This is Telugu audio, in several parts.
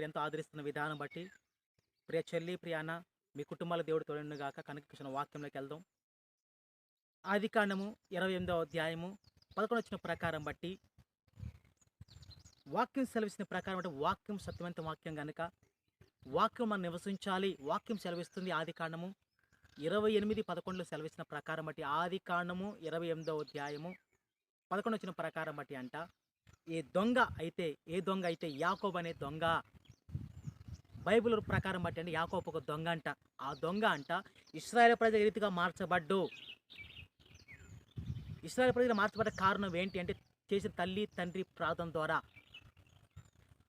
మీరు ఎంతో ఆదరిస్తున్న విధానం బట్టి ప్రియ చెల్లి ప్రియాన మీ కుటుంబాల దేవుడు తోడండు గాక కనుక వాక్యంలోకి వెళ్దాం. ఆది కాండము ఇరవై ఎనిమిదవ అధ్యాయము పదకొండు వచ్చిన ప్రకారం బట్టి వాక్యం సెలవిస్తున్న ప్రకారం అంటే వాక్యం సత్యవంత వాక్యం కనుక వాక్యం మనం నివసించాలి వాక్యం సెలవిస్తుంది ఆది కాండము ఇరవై ఎనిమిది పదకొండులో సెలవిస్తున్న ప్రకారం బట్టి ఆది కాండము ఇరవై ఎనిమిదవ అధ్యాయము పదకొండు వచ్చిన ప్రకారం బట్టి అంట ఏ దొంగ అయితే ఏ దొంగ అయితే యాకోబ్ అనే దొంగ బైబిల్ ప్రకారం బట్టి అంటే ఒక దొంగ అంట. ఆ దొంగ అంట ఇస్రాయేల్ ప్రజల రీతిగా మార్చబడ్డు. ఇస్రాయేల్ ప్రజలు మార్చబడ్డ కారణం ఏంటి అంటే చేసిన తల్లి తండ్రి ప్రార్థన ద్వారా.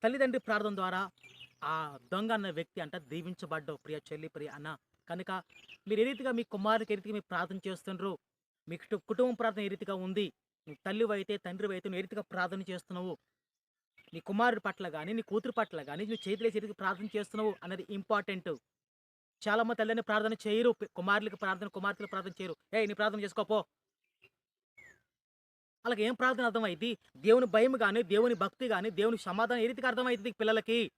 తల్లిదండ్రి ప్రార్థన ద్వారా ఆ దొంగ అన్న వ్యక్తి అంట దీవించబడ్డావు. ప్రియ చెల్లి ప్రియ అన్న. కనుక మీరు ఏ రీతిగా మీ కుమారుడికి ఏ రీతిగా మీరు ప్రార్థన చేస్తుండ్రు? మీ కుటుంబం ప్రార్థన ఏ రీతిగా ఉంది? నీ తల్లి అయితే తండ్రి అయితే నువ్వు ఏ రీతిగా ప్రార్థన చేస్తున్నావు? నీ కుమారుడి పట్ల కానీ నీ కూతురు పట్ల కానీ నువ్వు చేతులేసి చేతికి ప్రార్థన చేస్తున్నావు అన్నది ఇంపార్టెంట్ చాలా మంది తల్లిని ప్రార్థన చేయరు. పి- కుమారులకి ప్రార్థన కుమార్తెలకు ప్రార్థన చేయరు. ఏ నీ ప్రార్థన చేసుకోపో అలాగే ఏం ప్రార్థన అర్థమైంది దేవుని భయం కానీ దేవుని భక్తి కానీ దేవుని సమాధానం ఏ రీతిగా అర్థమవుతుంది పిల్లలకి?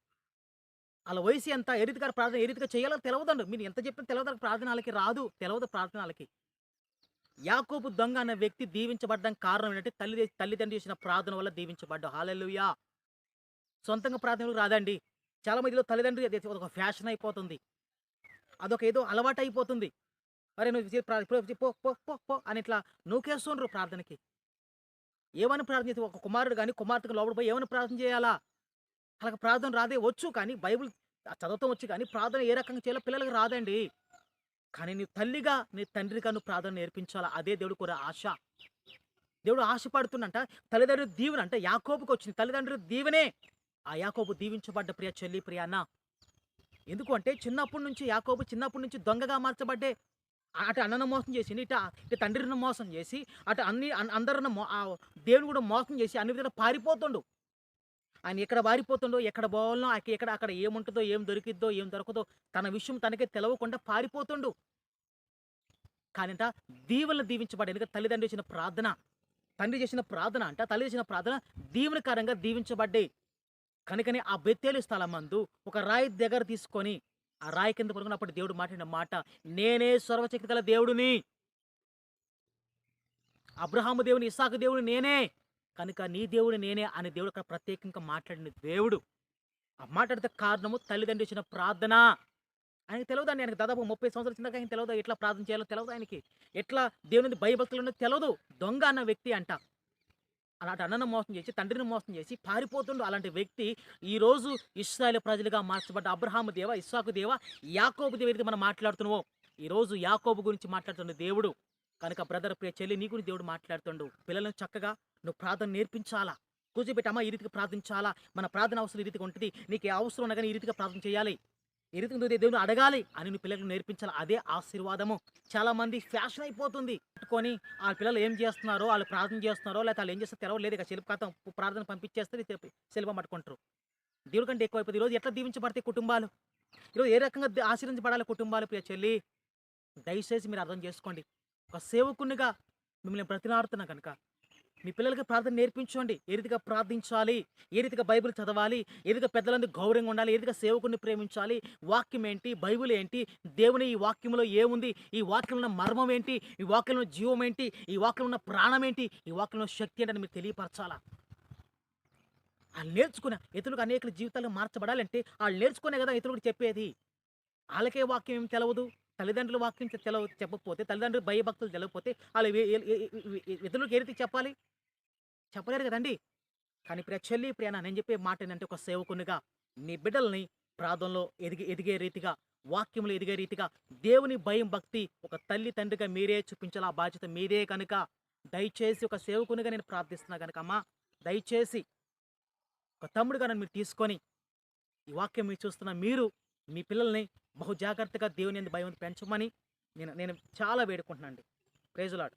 వాళ్ళ వయసు ఎంత? ఏ రీతిగా ప్రార్థన ఏ రీతిగా చేయాలో తెలవదండి మీరు ఎంత చెప్పినా తెలవదు ప్రార్థనలకి రాదు. తెలవదు ప్రార్థనలకి యాకోబు దొంగ అనే వ్యక్తి దీవించబడ్డానికి కారణం ఏంటంటే తల్లి తల్లిదండ్రులు చేసిన ప్రార్థన వల్ల దీవించబడ్డా హాలెలుయా సొంతంగా ప్రార్థనలు రాదండి. చాలా మందిలో తల్లిదండ్రులు అది ఒక ఫ్యాషన్ అయిపోతుంది. అదొక ఏదో అలవాటు అయిపోతుంది. మరి నువ్వు పో పో పో పో అని ఇట్లా నూకేస్తుండ్రు ప్రార్థనకి. ఏమని ప్రార్థన చేస్తే ఒక కుమారుడు కానీ కుమార్తెకు లోపల పోయి ఏమని ప్రార్థన చేయాలా? అలాగ ప్రార్థన రాదే వచ్చు కానీ బైబిల్ చదవటం వచ్చు కానీ ప్రార్థన ఏ రకంగా చేయాలో పిల్లలకు రాదండి. కానీ నీ తల్లిగా నీ తండ్రిగా నువ్వు ప్రార్థన నేర్పించాలా? అదే దేవుడు కూడా ఆశ. దేవుడు ఆశపడుతుండంట. తల్లిదండ్రులు దీవెన అంటే యాకోబుకి వచ్చింది తల్లిదండ్రులు దీవెనే. ఆ యాకోబు దీవించబడ్డ ప్రియ చెల్లి ప్రియ అన్న. ఎందుకు అంటే చిన్నప్పటి నుంచి యాకోబు చిన్నప్పటి నుంచి దొంగగా మార్చబడ్డే. అటు అన్నను మోసం చేసి ఇటు ఇటు తండ్రిని మోసం చేసి అటు అన్ని అందరిని దేవుని కూడా మోసం చేసి అన్ని విధంగా పారిపోతుండు. ఆయన ఎక్కడ పారిపోతుండో ఎక్కడ పోవాలనో ఆయన ఎక్కడ అక్కడ ఏముంటుందో ఏం దొరికిద్దో ఏం దొరకదో తన విషయం తనకే తెలవకుండా పారిపోతుండు. కానిట దీవెనలు దీవించబడి ఎందుకంటే తల్లిదండ్రులు చేసిన ప్రార్థన తండ్రి చేసిన ప్రార్థన అంట తల్లి చేసిన ప్రార్థన దీవెనకరంగా దీవించబడ్డాయి కనుకనే ఆ బెత్తేలు స్థలమందు ఒక రాయి దగ్గర తీసుకొని ఆ రాయి కింద పడుకున్నప్పుడు దేవుడు మాట్లాడిన మాట నేనే సర్వశక్తి గల దేవుడిని. అబ్రహాము దేవుని ఇసాకు దేవుడు నేనే. కనుక నీ దేవుడు నేనే అని దేవుడు అక్కడ ప్రత్యేకంగా మాట్లాడిన దేవుడు. ఆ మాట్లాడితే కారణము తల్లిదండ్రులు ఇచ్చిన ప్రార్థన. ఆయనకి తెలియదు అండి ఆయనకి దాదాపు ముప్పై సంవత్సరాల చిన్నగా ఆయన తెలియదు ఎట్లా ప్రార్థన చేయాలో తెలియదు ఆయనకి? ఎట్లా దేవుని భయభక్తులు ఉన్నది తెలియదు దొంగ అన్న వ్యక్తి అంట. అలాంటి అన్నను మోసం చేసి తండ్రిని మోసం చేసి పారిపోతుండు అలాంటి వ్యక్తి. ఈ రోజు ప్రజలుగా మార్చబడ్డ అబ్రహాము దేవ ఇస్సాకు దేవ యాకోబు దేవ మనం మాట్లాడుతున్నావో ఈరోజు యాకోబు గురించి మాట్లాడుతున్న దేవుడు. కనుక బ్రదర్ ప్రియ చెల్లి నీ గురించి దేవుడు మాట్లాడుతుండు. పిల్లలను చక్కగా నువ్వు ప్రార్థన నేర్పించాలా? కూర్చోబెట్టి అమ్మ ఈ రీతికి ప్రార్థించాలా? మన ప్రార్థన అవసరం ఈ రీతిగా ఉంటుంది. నీకు ఏ అవసరం ఉన్నా కానీ ఈ రీతిగా ప్రార్థన చేయాలి. ఈ రీతిగా దేవుని అడగాలి అని నువ్వు పిల్లలకు నేర్పించాలి. అదే ఆశీర్వాదము. చాలా మంది ఫ్యాషన్ అయిపోతుంది. పట్టుకొని ఆ పిల్లలు ఏం చేస్తున్నారో వాళ్ళు ప్రార్థన చేస్తున్నారో లేకపోతే వాళ్ళు ఏం చేస్తారో తెలవలేదు ఇక శిల్ప కథం ప్రార్థన పంపించేస్తే శిల్పం పట్టుకుంటారు. దేవుడి కంటే ఎక్కువైపోతుంది ఈరోజు ఎట్లా దీవించబడతాయి కుటుంబాలు? ఈరోజు ఏ రకంగా ఆశీర్వించబడాలి కుటుంబాలు ప్రియ చెల్లి? దయచేసి మీరు అర్థం చేసుకోండి. ఒక సేవకునిగా మిమ్మల్ని ప్రతినాడుతున్నా కనుక మీ పిల్లలకి ప్రార్థన నేర్పించండి. ఏ రీతిగా ప్రార్థించాలి? ఏ రీతిగా బైబిల్ చదవాలి? ఏ రీతిగా పెద్దలందరూ గౌరవంగా ఉండాలి? ఏ రీతిగా సేవకుని ప్రేమించాలి? వాక్యం ఏంటి? బైబిల్ ఏంటి? దేవుని ఈ వాక్యంలో ఏముంది? ఈ వాక్యంలో ఉన్న మర్మం ఏంటి? ఈ వాక్యంలో జీవం ఏంటి? ఈ వాక్యంలో ఉన్న ప్రాణం ఏంటి? ఈ వాక్యంలో శక్తి ఏంటని మీరు తెలియపరచాలా? వాళ్ళు నేర్చుకున్న ఇతరులకు అనేక జీవితాలు మార్చబడాలంటే వాళ్ళు నేర్చుకునే కదా ఇతరులకు చెప్పేది. వాళ్ళకే వాక్యం ఏం తెలవదు. తల్లిదండ్రుల వాక్యం తె- తెలవ చెప్పకపోతే తల్లిదండ్రులు భయభక్తులు తెలవకపోతే వాళ్ళు ఏ- ఏ- ఇతరులకు ఏ రీతికి చెప్పాలి? చెప్పలేరు కదండి. కానీ ప్రియ చెల్లి ప్రియన నేను చెప్పే మాట ఏంటంటే ఒక సేవకునిగా నీ బిడ్డల్ని ప్రార్థనలో ఎదిగి ఎదిగే రీతిగా వాక్యంలో ఎదిగే రీతిగా దేవుని భయం భక్తి ఒక తల్లి తండ్రిగా మీరే చూపించాలి. ఆ బాధ్యత మీరే కనుక దయచేసి ఒక సేవకునిగా నేను ప్రార్థిస్తున్నా కనుక అమ్మా దయచేసి ఒక తమ్ముడుగా నన్ను మీరు తీసుకొని ఈ వాక్యం మీరు చూస్తున్న మీరు మీ పిల్లల్ని బహు జాగ్రత్తగా దేవుని యందు భయం పెంచమని నేను నేను చాలా వేడుకుంటున్నాను అండి ప్రేజులాడు